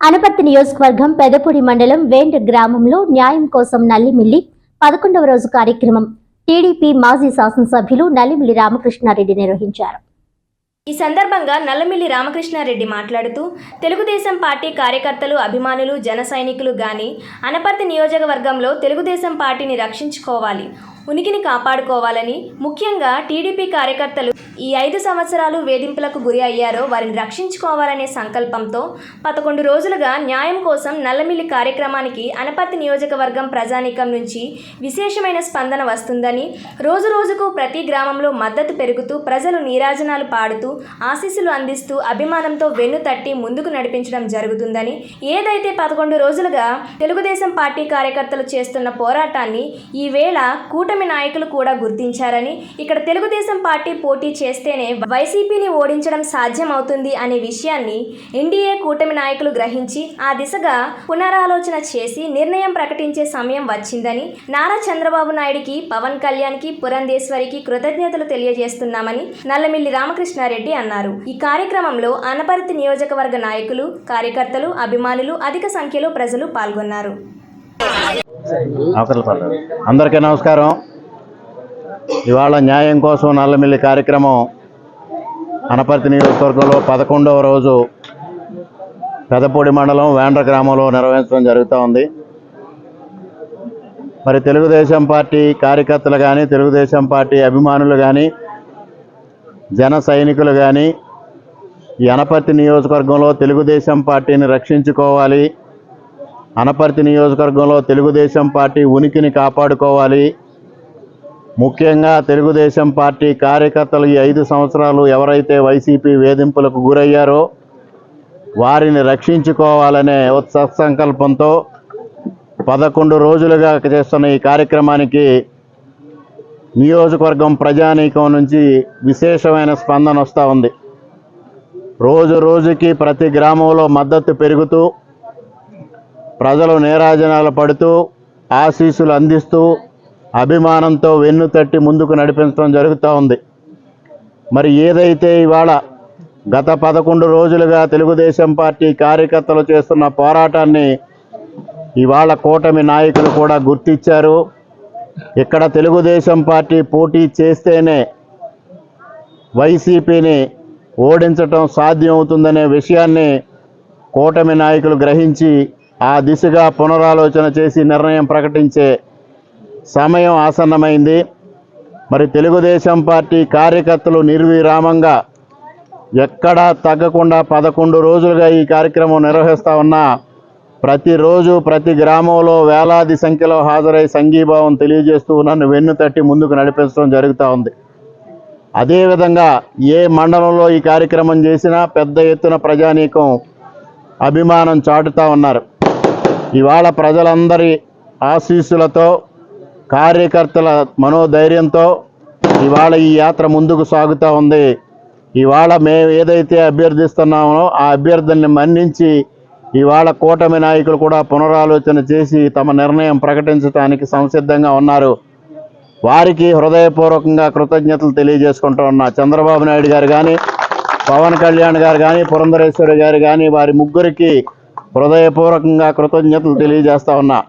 అనపర్తి నియోజకవర్గం పెదపూడి మండలం వేండ్ గ్రామంలో న్యాయం కోసం నల్లిమిల్లి పదకొండవ రోజు కార్యక్రమం. టీడీపీ మాజీ శాసనసభ్యులు నల్లిమిల్లి రామకృష్ణారెడ్డి నిర్వహించారు. ఈ సందర్భంగా నల్లమిల్లి రామకృష్ణారెడ్డి మాట్లాడుతూ తెలుగుదేశం పార్టీ కార్యకర్తలు అభిమానులు జన సైనికులు గాని అనపర్తి నియోజకవర్గంలో తెలుగుదేశం పార్టీని రక్షించుకోవాలి ఉనికిని కాపాడుకోవాలని ముఖ్యంగా టీడీపీ కార్యకర్తలు ఈ ఐదు సంవత్సరాలు వేధింపులకు గురి అయ్యారో వారిని రక్షించుకోవాలనే సంకల్పంతో పదకొండు రోజులుగా న్యాయం కోసం నల్లమిల్లి కార్యక్రమానికి అనపర్తి నియోజకవర్గం ప్రజానీకం నుంచి విశేషమైన స్పందన వస్తుందని రోజు రోజుకు ప్రతి గ్రామంలో మద్దతు పెరుగుతూ ప్రజలు నీరాజనాలు పాడుతూ ఆశీస్సులు అందిస్తూ అభిమానంతో వెన్ను తట్టి ముందుకు నడిపించడం జరుగుతుందని. ఏదైతే పదకొండు రోజులుగా తెలుగుదేశం పార్టీ కార్యకర్తలు చేస్తున్న పోరాటాన్ని ఈవేళ కూటమి నాయకులు కూడా గుర్తించారని ఇక్కడ తెలుగుదేశం పార్టీ పోటీ చేస్తేనే వైసీపీని ఓడించడం సాధ్యమవుతుంది అనే విషయాన్ని ఎన్డీఏ కూటమి నాయకులు గ్రహించి ఆ దిశగా పునరాలోచన చేసి నిర్ణయం ప్రకటించే సమయం వచ్చిందని నారా చంద్రబాబు నాయుడికి పవన్ కళ్యాణ్కి పురంధేశ్వరికి కృతజ్ఞతలు తెలియజేస్తున్నామని నల్లమిల్లి రామకృష్ణారెడ్డి అన్నారు. ఈ కార్యక్రమంలో అనపర్తి నియోజకవర్గ నాయకులు కార్యకర్తలు అభిమానులు అధిక సంఖ్యలో ప్రజలు పాల్గొన్నారు. అందరికీ నమస్కారం. ఇవాళ న్యాయం కోసం నల్లమిల్లి కార్యక్రమం అనపర్తి నియోజకవర్గంలో పదకొండవ రోజు పెదపూడి మండలం వేండ్ర గ్రామంలో నిర్వహించడం జరుగుతూ ఉంది. మరి తెలుగుదేశం పార్టీ కార్యకర్తలు కానీ తెలుగుదేశం పార్టీ అభిమానులు కానీ జన సైనికులు కానీ యనపర్తి అనపర్తి నియోజకవర్గంలో తెలుగుదేశం పార్టీని రక్షించుకోవాలి. అనపర్తి నియోజకవర్గంలో తెలుగుదేశం పార్టీ ఉనికిని కాపాడుకోవాలి. ముఖ్యంగా తెలుగుదేశం పార్టీ కార్యకర్తలు ఈ ఐదు సంవత్సరాలు ఎవరైతే వైసీపీ వేధింపులకు గురయ్యారో వారిని రక్షించుకోవాలనే ఉత్సవ సంకల్పంతో పదకొండు రోజులుగా చేస్తున్న ఈ కార్యక్రమానికి నియోజకవర్గం ప్రజానీకం నుంచి విశేషమైన స్పందన వస్తూ ఉంది. రోజు రోజుకి ప్రతి గ్రామంలో మద్దతు పెరుగుతూ ప్రజలు నేరాజనాలు పడుతూ ఆశీస్సులు అందిస్తూ అభిమానంతో వెన్ను తట్టి ముందుకు నడిపించడం జరుగుతూ ఉంది. మరి ఏదైతే ఇవాళ గత పదకొండు రోజులుగా తెలుగుదేశం పార్టీ కార్యకర్తలు చేస్తున్న పోరాటాన్ని ఇవాళ కూటమి నాయకులు కూడా గుర్తించారు. ఇక్కడ తెలుగుదేశం పార్టీ పోటీ చేస్తేనే వైసీపీని ఓడించటం సాధ్యం అవుతుందనే విషయాన్ని కూటమి నాయకులు గ్రహించి ఆ దిశగా పునరాలోచన చేసి నిర్ణయం ప్రకటించే సమయం ఆసన్నమైంది. మరి తెలుగుదేశం పార్టీ కార్యకర్తలు నిర్విరామంగా ఎక్కడా తగ్గకుండా పదకొండు రోజులుగా ఈ కార్యక్రమం నిర్వహిస్తూ ఉన్నా ప్రతిరోజు ప్రతి గ్రామంలో వేలాది సంఖ్యలో హాజరై సంఘీభావం తెలియజేస్తూ నన్ను వెన్ను తట్టి ముందుకు నడిపించడం జరుగుతూ ఉంది. అదేవిధంగా ఏ మండలంలో ఈ కార్యక్రమం చేసినా పెద్ద ఎత్తున ప్రజానీకం అభిమానం చాటుతూ ఉన్నారు. ఇవాళ ప్రజలందరి ఆశీస్సులతో కార్యకర్తల మనోధైర్యంతో ఇవాళ ఈ యాత్ర ముందుకు సాగుతూ ఉంది. ఇవాళ మేము ఏదైతే అభ్యర్థిస్తున్నామో ఆ అభ్యర్థుల్ని మన్నించి ఇవాళ కూటమి నాయకులు కూడా పునరాలోచన చేసి తమ నిర్ణయం ప్రకటించడానికి సంసిద్ధంగా ఉన్నారు. వారికి హృదయపూర్వకంగా కృతజ్ఞతలు తెలియజేసుకుంటూ ఉన్నా. చంద్రబాబు నాయుడు గారు కానీ పవన్ కళ్యాణ్ గారు కానీ పురంధరేశ్వరి గారు కానీ వారి ముగ్గురికి హృదయపూర్వకంగా కృతజ్ఞతలు తెలియజేస్తా ఉన్నా.